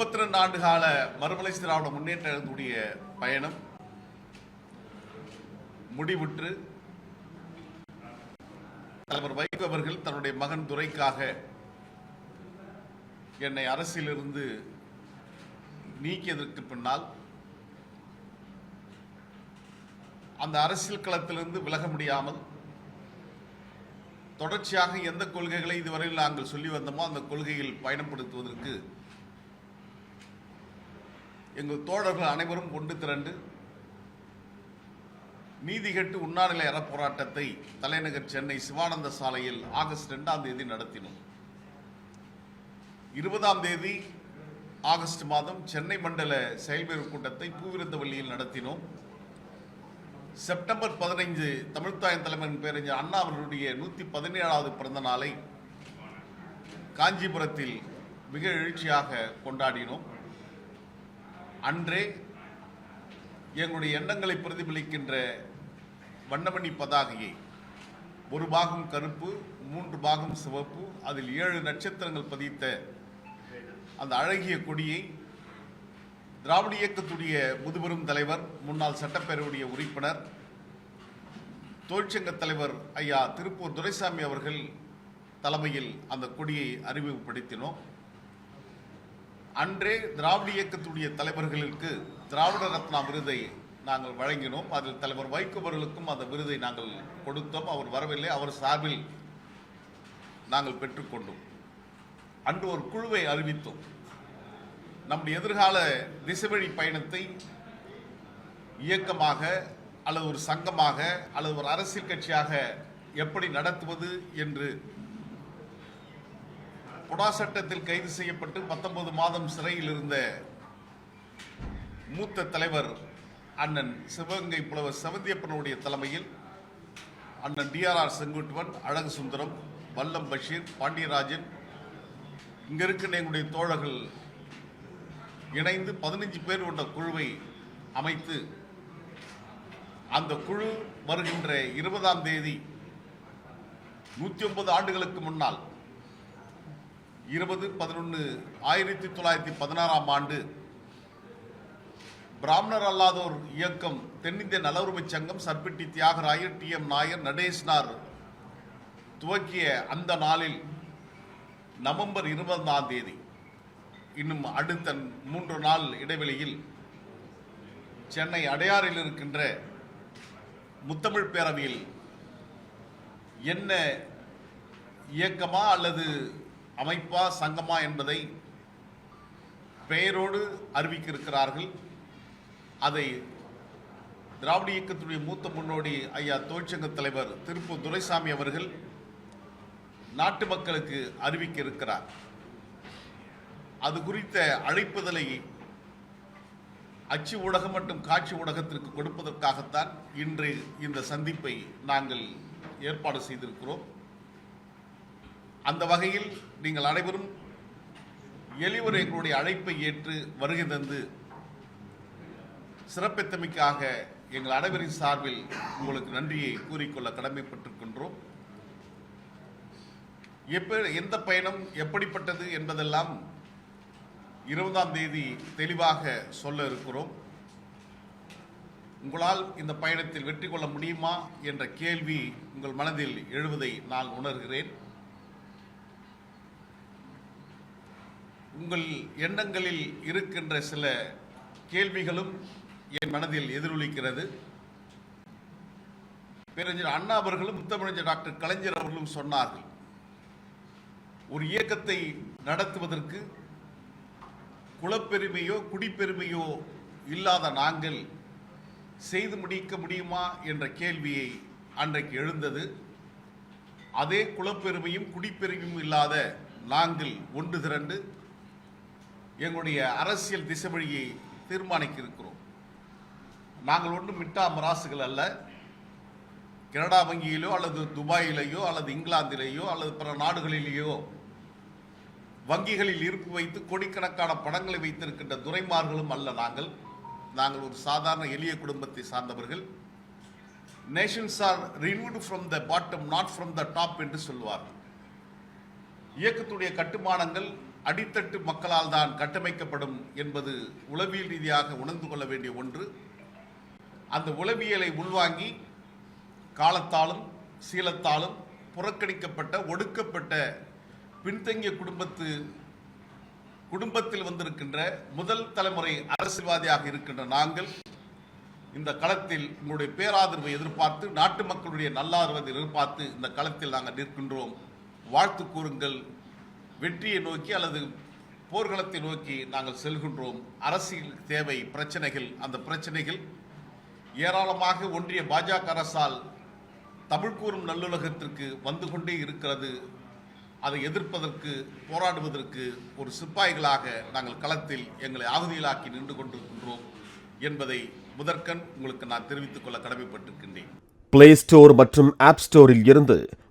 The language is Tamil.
முப்பத்தி ரெண்டு ஆண்டு கால மறுமலை திராவிட முன்னேற்றத்துடைய பயணம் முடிவுற்று தலைவர் வைகோ அவர்கள் தன்னுடைய மகன் துரைக்காக என்னை அரசியலிருந்து நீக்கியதற்கு பின்னால் அந்த அரசியல் களத்திலிருந்து விலக முடியாமல் தொடர்ச்சியாக எந்த கொள்கைகளை இதுவரையில் நாங்கள் சொல்லி வந்தோமோ அந்த கொள்கையில் பயணப்படுத்துவதற்கு எங்கள் தோழர்கள் அனைவரும் கொண்டு திரண்டு நீதி கெட்டு உண்ணாநிலை அறப்போராட்டத்தை தலைநகர் சென்னை சிவானந்த சாலையில் ஆகஸ்ட் ரெண்டாம் தேதி நடத்தினோம். இருபதாம் தேதி ஆகஸ்ட் மாதம் சென்னை மண்டல செயல்பேறு கூட்டத்தை பூவிருந்தவள்ளியில் நடத்தினோம். செப்டம்பர் பதினைந்து தமிழ்த்தாயின் தலைமையின் பேரறிஞர் அண்ணா அவர்களுடைய நூற்றி பதினேழாவது பிறந்த நாளை காஞ்சிபுரத்தில் மிக எழுச்சியாக கொண்டாடினோம். அன்றே எங்களுடைய எண்ணங்களை பிரதிபலிக்கின்ற வண்ணமணி பதாகையை ஒரு பாகம் கருப்பு மூன்று பாகம் சிவப்பு அதில் ஏழு நட்சத்திரங்கள் பதித்த அந்த அழகிய கொடியை திராவிட இயக்கத்துடைய முதுபெரும் தலைவர் முன்னாள் சட்டப்பேரவையுடைய உறுப்பினர் தொழிற்சங்க தலைவர் ஐயா திருப்பூர் துரைசாமி அவர்கள் தலைமையில் அந்த கொடியை அறிமுகப்படுத்தினோம். அன்றே திராவிட இயக்கத்துடைய தலைவர்களுக்கு திராவிட ரத்னா விருதை நாங்கள் வழங்கினோம். அதில் தலைவர் வைகோவர்களுக்கும் அந்த விருதை நாங்கள் கொடுத்தோம். அவர் வரவில்லை. அவர் சார்பில் நாங்கள் பெற்றுக்கொண்டோம் அன்று ஒரு குழுவை அறிவித்தோம். நம்முடைய எதிர்கால திசைவழி பயணத்தை இயக்கமாக அல்லது ஒரு சங்கமாக அல்லது ஒரு அரசியல் கட்சியாக எப்படி நடத்துவது என்று புடா சட்டத்தில் கைது செய்யப்பட்டு பத்தொன்பது மாதம் சிறையில் இருந்த மூத்த தலைவர் அண்ணன் சிவகங்கை புலவர் செவந்தியப்பனுடைய தலைமையில் அண்ணன் டிஆர்ஆர் செங்குட்டுவன் அழகு சுந்தரம் வல்லம் பஷீர் பாண்டியராஜன் இங்கே இருக்கிற எங்களுடைய தோழர்கள் இணைந்து பதினஞ்சு பேர் கொண்ட குழுவை அமைத்து அந்த குழு வருகின்ற இருபதாம் தேதி நூற்றி ஒன்பது ஆண்டுகளுக்கு முன்னால் இருபது பதினொன்று ஆயிரத்தி தொள்ளாயிரத்தி பதினாறாம் ஆண்டு பிராமணர் அல்லாதோர் இயக்கம் தென்னிந்திய நலவுரிமை உரிமைச் சங்கம் சர்பிட்டி தியாகராயர் டி எம் நாயர் நடேஷ்னார் துவக்கிய அந்த நாளில் நவம்பர் இருபதாம் தேதி இன்னும் அடுத்த மூன்று நாள் இடைவெளியில் சென்னை அடையாறில் இருக்கின்ற முத்தமிழ் பேரவையில் என்ன இயக்கமா அல்லது அமைப்பா சங்கமா என்பதை பெயரோடு அறிவிக்க இருக்கிறார்கள் அதை திராவிட இயக்கத்துடைய மூத்த முன்னோடி ஐயா தொழிற்சங்க தலைவர் திருப்பூர் துரைசாமி அவர்கள் நாட்டு மக்களுக்கு அறிவிக்க இருக்கிறார் அது குறித்த அழைப்புதலை அச்சு ஊடகம் மற்றும் காட்சி ஊடகத்திற்கு கொடுப்பதற்காகத்தான் இன்று இந்த சந்திப்பை நாங்கள் ஏற்பாடு செய்திருக்கிறோம். அந்த வகையில் நீங்கள் அனைவரும் எளிவர் எங்களுடைய அழைப்பை ஏற்று வருகை தந்து சிறப்பித்தமைக்காக எங்கள் அனைவரின் சார்பில் உங்களுக்கு நன்றியை கூறிக்கொள்ள கடமைப்பட்டிருக்கின்றோம். எப்ப எந்த பயணம் எப்படிப்பட்டது என்பதெல்லாம் இருபதாம் தேதி தெளிவாக சொல்ல இருக்கிறோம். உங்களால் இந்த பயணத்தில் வெற்றி கொள்ள முடியுமா என்ற கேள்வி உங்கள் மனதில் எழுவதை நான் உணர்கிறேன். உங்கள் எண்ணங்களில் இருக்கின்ற சில கேள்விகளும் என் மனதில் எதிரொலிக்கிறது. பேரறிஞர் அண்ணா அவர்களும் முத்தமிழஞ்சர் டாக்டர் கலைஞர் அவர்களும் சொன்னார்கள் ஒரு இயக்கத்தை நடத்துவதற்கு குலப்பெருமையோ குடிப்பெருமையோ இல்லாத நாங்கள் செய்து முடிக்க முடியுமா? என்ற கேள்வியை அன்றைக்கு எழுந்தது. அதே குலப்பெருமையும் குடிப்பெருமையும் இல்லாத நாங்கள் ஒன்று திரண்டு எங்களுடைய அரசியல் திசைவழியை தீர்மானிக்க இருக்கிறோம் நாங்கள் ஒன்றும் மிட்டா மராசுகள் அல்ல. கனடா வங்கியிலோ அல்லது துபாயிலேயோ அல்லது இங்கிலாந்திலேயோ அல்லது பிற நாடுகளிலேயோ வங்கிகளில் இருப்பு வைத்து கோடிக்கணக்கான படங்களை வைத்திருக்கின்ற துரைமார்களும் அல்ல நாங்கள். நாங்கள் ஒரு சாதாரண எளிய குடும்பத்தை சார்ந்தவர்கள். Nations are renewed from the bottom not from the top என்று சொல்வார்கள். இயக்கத்துடைய கட்டுமானங்கள் அடித்தட்டு மக்களால் தான் கட்டமைக்கப்படும் என்பது உளவியல் ரீதியாக உணர்ந்து கொள்ள வேண்டிய ஒன்று. அந்த உளவியலை உள்வாங்கி காலத்தாலும் சீலத்தாலும் புறக்கணிக்கப்பட்ட ஒடுக்கப்பட்ட பின்தங்கிய குடும்பத்து குடும்பத்தில் வந்திருக்கின்ற முதல் தலைமுறை அரசியல்வாதியாக இருக்கின்ற நாங்கள் இந்த களத்தில் உங்களுடைய பேராதரவை எதிர்பார்த்து நாட்டு மக்களுடைய நல்லாதரவை எதிர்பார்த்து இந்த களத்தில் நாங்கள் நிற்கின்றோம். வாழ்த்து கூறுங்கள். வெற்றியை நோக்கி அல்லது போர்க்களத்தை நோக்கி நாங்கள் செல்கின்றோம். அரசியல் தேவை பிரச்சனைகள் அந்த பிரச்சனைகள் ஏராளமாக ஒன்றிய பாஜக அரசால் தமிழ் கூறும் நல்லுலகத்திற்கு வந்து கொண்டே இருக்கிறது. அதை எதிர்ப்பதற்கு போராடுவதற்கு ஒரு சிப்பாய்களாக நாங்கள் களத்தில் எங்களை ஆகுதியிலாக்கி நின்று கொண்டிருக்கின்றோம் என்பதை முதற்கண் உங்களுக்கு நான் தெரிவித்துக் கொள்ள கடமைப்பட்டிருக்கின்றேன். பிளே ஸ்டோர் மற்றும் ஆப் ஸ்டோரில் இருந்து